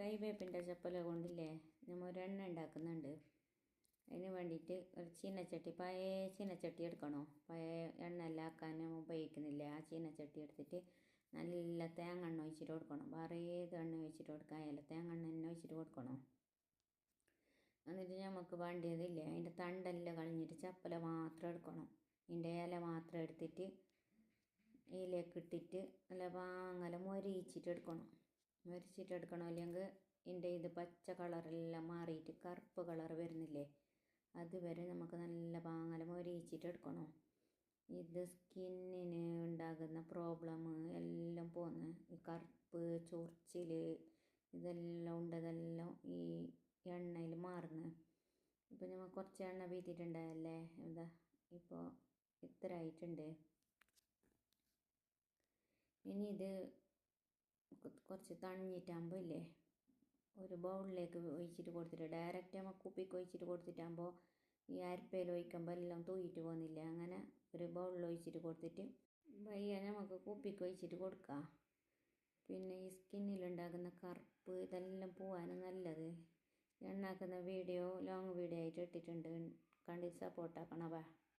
കൈവേപ്പിന്റെ ചപ്പല കൊണ്ടില്ലേ നമ്മൾ ഒരു എണ്ണ ഉണ്ടാക്കുന്നുണ്ട്. അതിന് വേണ്ടിയിട്ട് ഒരു ചീനച്ചട്ടി പഴയ ചീനച്ചട്ടി എടുക്കണോ? പഴയ എണ്ണ എല്ലാം ആക്കാൻ ഉപയോഗിക്കുന്നില്ലേ. ആ ചീനച്ചട്ടി എടുത്തിട്ട് നല്ല തേങ്ങ എണ്ണ ഒഴിച്ചിട്ട് കൊടുക്കണം. വേറെ ഏത് എണ്ണ ഒഴിച്ചിട്ട് കൊടുക്കാനല്ല തേങ്ങ എണ്ണ തന്നെ ഒഴിച്ചിട്ട് കൊടുക്കണം. എന്നിട്ട് നമുക്ക് വേണ്ടിയതില്ലേ അതിന്റെ തണ്ടെല്ലാം കളഞ്ഞിട്ട് ചപ്പല മാത്രം എടുക്കണം. ഇതിന്റെ ഇല മാത്രം എടുത്തിട്ട് ഇതിലേക്ക് ഇട്ടിട്ട് നല്ല വാങ്ങല മൊരിച്ചിട്ട് എടുക്കണം. മൊരിച്ചിട്ട് എടുക്കണം അല്ലെങ്കിൽ ഇതിന്റെ ഇത് പച്ച കളറെല്ലാം മാറിയിട്ട് കറുപ്പ് കളർ വരുന്നില്ലേ? അതുവരെ നമുക്ക് നല്ല പാങ്ങല മൊരിച്ചിട്ട് എടുക്കണം ഇത് സ്കിന്നിന് ഉണ്ടാകുന്ന പ്രോബ്ലം എല്ലാം പോന്ന് ഈ കറുപ്പ് ചൊറിച്ചിൽ ഇതെല്ലാം ഉണ്ടതെല്ലാം ഈ എണ്ണയിൽ മാറുന്നു. ഇപ്പം നമ്മൾ കുറച്ച് എണ്ണ വീത്തിയിട്ടുണ്ടായല്ലേ എന്താ ഇപ്പോൾ ഇത്ര ആയിട്ടുണ്ട്. ഇനി ഇത് കുറച്ച് തണിഞ്ഞിട്ടാകുമ്പോൾ ഇല്ലേ ഒരു ബൗളിലേക്ക് ഒഴിച്ചിട്ട് കൊടുത്തിട്ട് ഡയറക്റ്റ് നമ്മൾ കുപ്പിക്ക് ഒഴിച്ചിട്ട് കൊടുത്തിട്ടാകുമ്പോൾ ഈ അരപ്പയിൽ ഒഴിക്കുമ്പോൾ എല്ലാം തൂയിട്ട് പോകുന്നില്ല അങ്ങനെ ഒരു ബൗളിൽ ഒഴിച്ചിട്ട് കൊടുത്തിട്ട് വയ്യ നമുക്ക് കുപ്പിക്ക് ഒഴിച്ചിട്ട് കൊടുക്കാം. പിന്നെ ഈ സ്കിന്നിലുണ്ടാകുന്ന കറുപ്പ് ഇതെല്ലാം പോവാനും നല്ലത്. എണ്ണാക്കുന്ന വീഡിയോ ലോങ് വീഡിയോ ആയിട്ട് ഇട്ടിട്ടുണ്ട് കണ്ടിട്ട് സപ്പോർട്ടാക്കണവേ